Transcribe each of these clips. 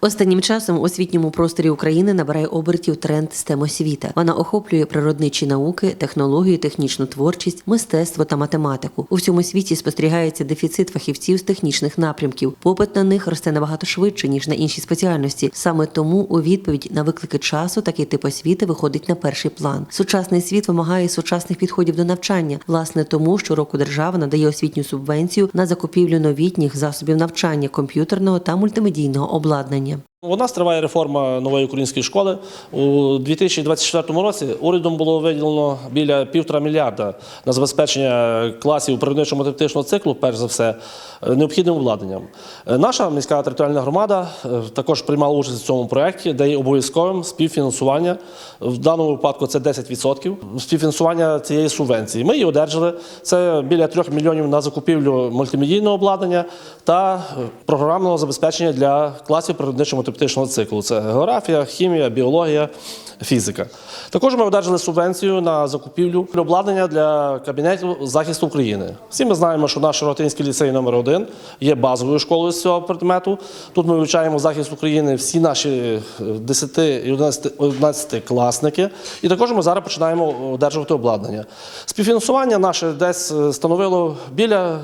Останнім часом у освітньому просторі України набирає обертів тренд STEM освіта. Вона охоплює природничі науки, технологію, технічну творчість, мистецтво та математику. У всьому світі спостерігається дефіцит фахівців з технічних напрямків. Попит на них росте набагато швидше ніж на інші спеціальності. Саме тому у відповідь на виклики часу такий тип освіти виходить на перший план. Сучасний світ вимагає сучасних підходів до навчання. Власне тому щороку держава надає освітню субвенцію на закупівлю новітніх засобів навчання, комп'ютерного та мультимедійного обладнання питання. У нас триває реформа нової української школи. У 2024 році урядом було виділено біля півтора мільярда на забезпечення класів природничо-математичного циклу, перш за все, е, необхідним обладнанням. Е, Наша міська територіальна громада е, також приймала участь у цьому проєкті, де є обов'язковим співфінансування. В даному випадку це 10% співфінансування цієї субвенції. Ми її одержали. Це біля 3 мільйонів на закупівлю мультимедійного обладнання та програмного забезпечення для класів природничо-математичного циклу. Це географія, хімія, біологія, фізика. Також ми одержали субвенцію на закупівлю обладнання для кабінетів захисту України. Всі ми знаємо, що наш Рогатинський ліцей номер 1 є базовою школою з цього предмету. Тут ми вивчаємо захист України всі наші е, 10 і 11, 11 класники. І також ми зараз починаємо одержувати обладнання. Співфінансування наше десь е, становило біля е,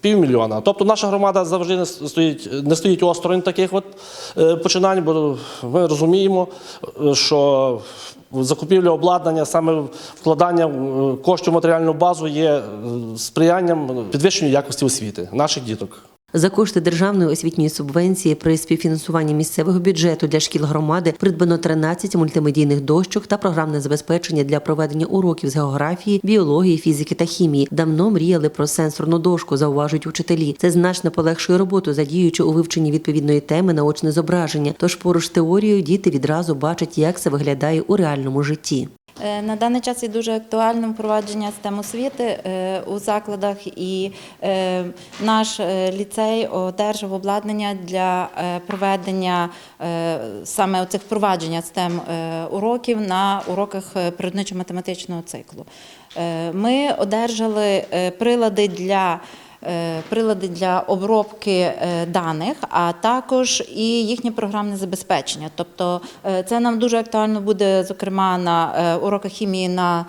півмільйона. Тобто наша громада завжди не стоїть, не стоїть осторонь таких от е, починань, бо ми розуміємо, е, що закупівля обладнання, саме вкладання е, коштів в матеріальну базу є е, сприянням підвищенню якості освіти наших діток. За кошти державної освітньої субвенції при співфінансуванні місцевого бюджету для шкіл громади придбано 13 мультимедійних дощок та програмне забезпечення для проведення уроків з географії, біології, фізики та хімії. Давно мріяли про сенсорну дошку, зауважують учителі. Це значно полегшує роботу, задіючи у вивченні відповідної теми наочне зображення. Тож поруч з теорією діти відразу бачать, як це виглядає у реальному житті. Е, На даний час є дуже актуальним впровадження STEM освіти е, у закладах, і е, наш ліцей одержав обладнання для проведення саме цих впровадження STEM уроків на уроках природничо-математичного циклу. Ми одержали прилади для прилади для обробки е, даних, а також і їхнє програмне забезпечення. Тобто е, це нам дуже актуально буде, зокрема, на е, уроках хімії на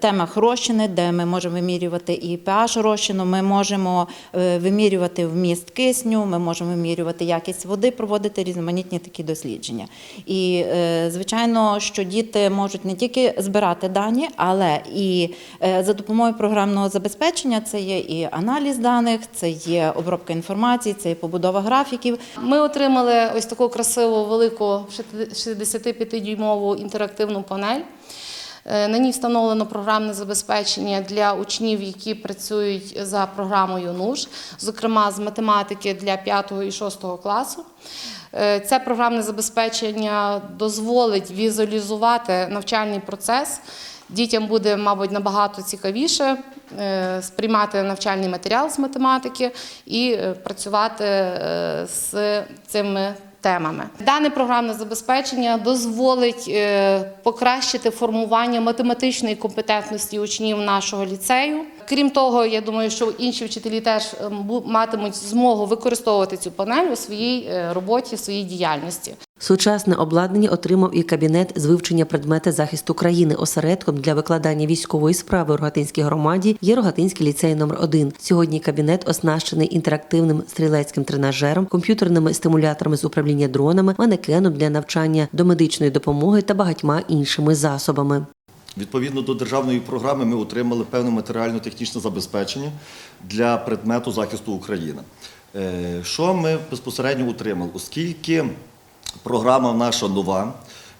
темах розчини, де ми можемо вимірювати і pH розчину, ми можемо е, вимірювати вміст кисню, ми можемо вимірювати якість води, проводити різноманітні такі дослідження. І, е, звичайно, що діти можуть не тільки збирати дані, але і е, за допомогою програмного забезпечення це є і аналіз даних, це є обробка інформації, це є побудова графіків. Ми отримали ось таку красиву велику 65-дюймову інтерактивну панель. Е, На ній встановлено програмне забезпечення для учнів, які працюють за програмою НУШ, зокрема з математики для 5 і 6 класу. Е, Це програмне забезпечення дозволить візуалізувати навчальний процес. Дітям буде, мабуть, набагато цікавіше е, сприймати навчальний матеріал з математики і працювати з цими темами. Дане програмне забезпечення дозволить е, покращити формування математичної компетентності учнів нашого ліцею. Крім того, я думаю, що інші вчителі теж е, матимуть змогу використовувати цю панель у своїй е, роботі, у своїй діяльності. Сучасне обладнання отримав і кабінет з вивчення предмета захисту країни. Осередком для викладання військової справи у Рогатинській громаді є Рогатинський ліцей номер 1 Сьогодні кабінет оснащений інтерактивним стрілецьким тренажером, комп'ютерними стимуляторами з управління дронами, манекеном для навчання до медичної допомоги та багатьма іншими засобами. Відповідно до державної програми ми отримали певне матеріально-технічне забезпечення для предмету захисту України. Е, Що ми безпосередньо отримали? Оскільки програма наша нова,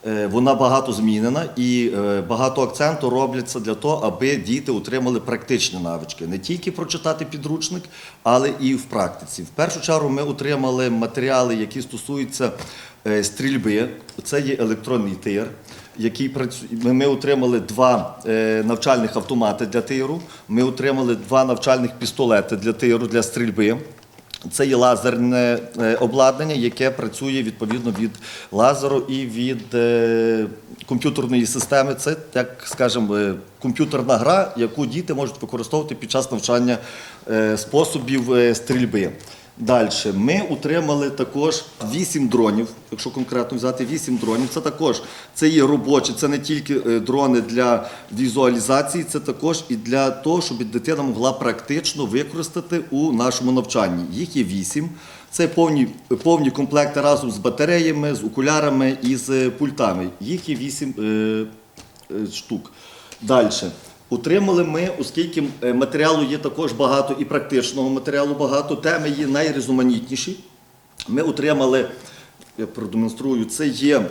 е, вона багато змінена і е, багато акценту робляться для того, аби діти отримали практичні навички. Не тільки прочитати підручник, але і в практиці. В першу чергу ми отримали матеріали, які стосуються е, стрільби. Це є електронний тир який працює. Ми, отримали два навчальних автомати для тиру. Ми отримали два навчальних пістолети для тиру для стрільби. Це є лазерне е, обладнання, яке працює відповідно від лазеру і від е, комп'ютерної системи. Це, так скажемо, е, комп'ютерна гра, яку діти можуть використовувати під час навчання способів стрільби. Далі ми утримали також 8 дронів, якщо конкретно взяти 8 дронів. Це також це є робочі, це не тільки е, дрони для візуалізації, це також і для того, щоб дитина могла практично використати у нашому навчанні. Їх є 8. Це повні, повні комплекти разом з батареями, з окулярами і з пультами. Їх є 8 е, е, штук. Далі. Утримали ми, оскільки е, матеріалу є також багато і практичного матеріалу багато, теми є найрізноманітніші. Ми отримали, я продемонструю, це є,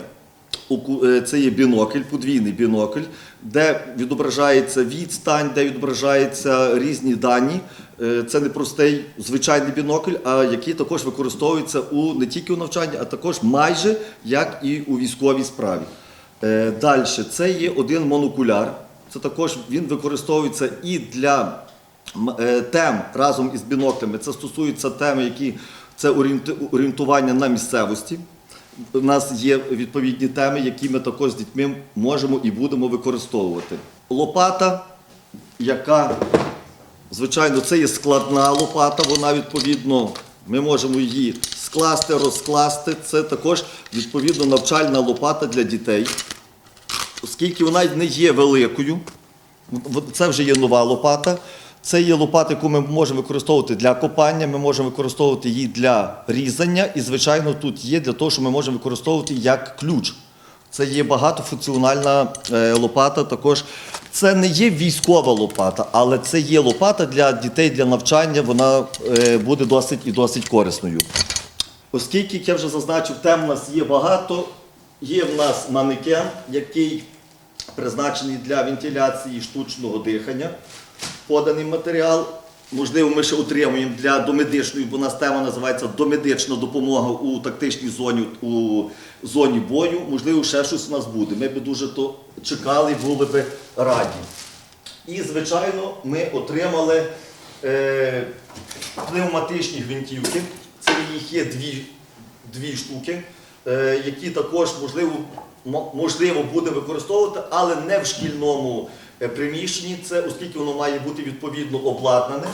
е, це є бінокль, подвійний бінокль, де відображається відстань, де відображаються різні дані. Е, Це не простий звичайний бінокль, а який також використовується у не тільки у навчанні, а також майже як і у військовій справі. Далі, це є один монокуляр. Це також він використовується і для е, тем разом із біноклями. Це стосується теми, які це орієнтування на місцевості. У нас є відповідні теми, які ми також з дітьми можемо і будемо використовувати. Лопата, яка, звичайно, це є складна лопата, вона відповідно, ми можемо її скласти, розкласти. Це також відповідно навчальна лопата для дітей оскільки вона не є великою, це вже є нова лопата. Це є лопата, яку ми можемо використовувати для копання, ми можемо використовувати її для різання, і, звичайно, тут є для того, що ми можемо використовувати як ключ. Це є багатофункціональна е, лопата. Також це не є військова лопата, але це є лопата для дітей для навчання. Вона е, буде досить і досить корисною. Оскільки, як я вже зазначив, тем у нас є багато, є в нас манекен, який призначений для вентиляції штучного дихання. Поданий матеріал. Можливо, ми ще отримуємо для домедичної, бо у нас тема називається домедична допомога у тактичній зоні, у зоні бою. Можливо, ще щось у нас буде. Ми б дуже то чекали були б раді. І, звичайно, ми отримали е, пневматичні гвинтівки. Це їх є дві, дві штуки, які також можливо, можливо буде використовувати, але не в шкільному е, приміщенні. Це оскільки воно має бути відповідно обладнане.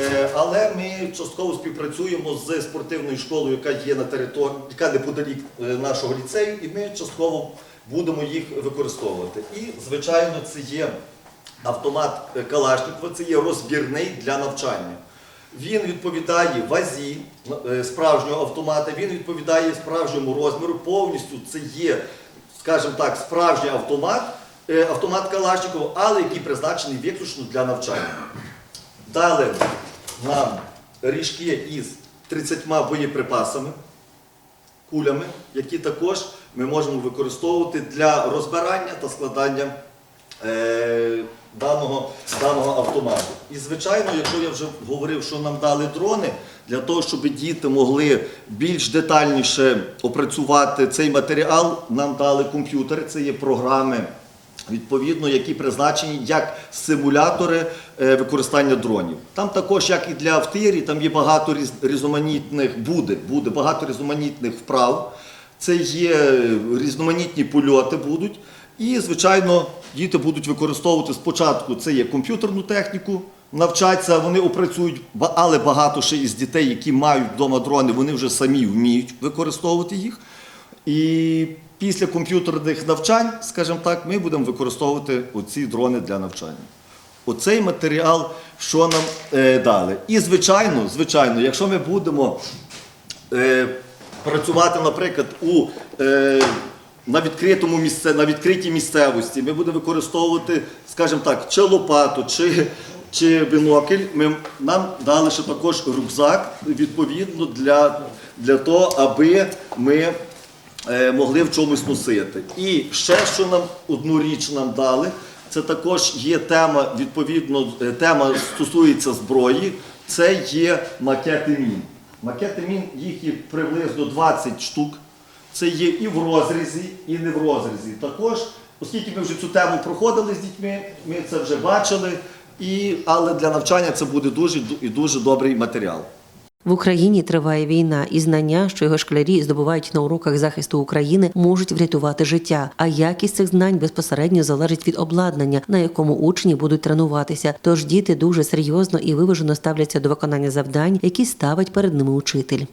Е, але ми частково співпрацюємо з спортивною школою, яка є на території, яка неподалік е, нашого ліцею, і ми частково будемо їх використовувати. І, звичайно, це є автомат е, Калашникова, це є розбірний для навчання. Він відповідає вазі е, справжнього автомата, він відповідає справжньому розміру. Повністю це є, скажімо так, справжній автомат, е, автомат Калашникова, але який призначений виключно для навчання. Дали нам ріжки із 30 боєприпасами, кулями, які також ми можемо використовувати для розбирання та складання е, даного, даного автомату. І звичайно, якщо я вже говорив, що нам дали дрони, для того, щоб діти могли більш детальніше опрацювати цей матеріал, нам дали комп'ютери, це є програми. Відповідно, які призначені як симулятори е, використання дронів. Там також, як і для автирі, там є багато різ- різноманітних, буде, буде багато різноманітних вправ. Це є різноманітні польоти будуть. І, звичайно, діти будуть використовувати спочатку це є комп'ютерну техніку, навчаться, вони опрацюють, але багато ще із дітей, які мають вдома дрони, вони вже самі вміють використовувати їх. І після комп'ютерних навчань, скажімо так, ми будемо використовувати оці дрони для навчання. Оцей матеріал, що нам е, дали. І звичайно, звичайно, якщо ми будемо е, працювати, наприклад, у, е, на, відкритому місце, на відкритій місцевості, ми будемо використовувати, скажімо так, чи лопату, чи, чи бінокль. Ми, нам дали ще також рюкзак, відповідно, для, для того, аби ми е, могли в чомусь носити. І ще що нам одну річ нам дали, це також є тема, відповідно, е, тема стосується зброї, це є макети мін. Макети мін, їх є приблизно 20 штук. Це є і в розрізі, і не в розрізі. Також, оскільки ми вже цю тему проходили з дітьми, ми це вже бачили, і, але для навчання це буде дуже і дуже добрий матеріал. В Україні триває війна, і знання, що його школярі здобувають на уроках захисту України, можуть врятувати життя. А якість цих знань безпосередньо залежить від обладнання, на якому учні будуть тренуватися. Тож діти дуже серйозно і виважено ставляться до виконання завдань, які ставить перед ними учитель.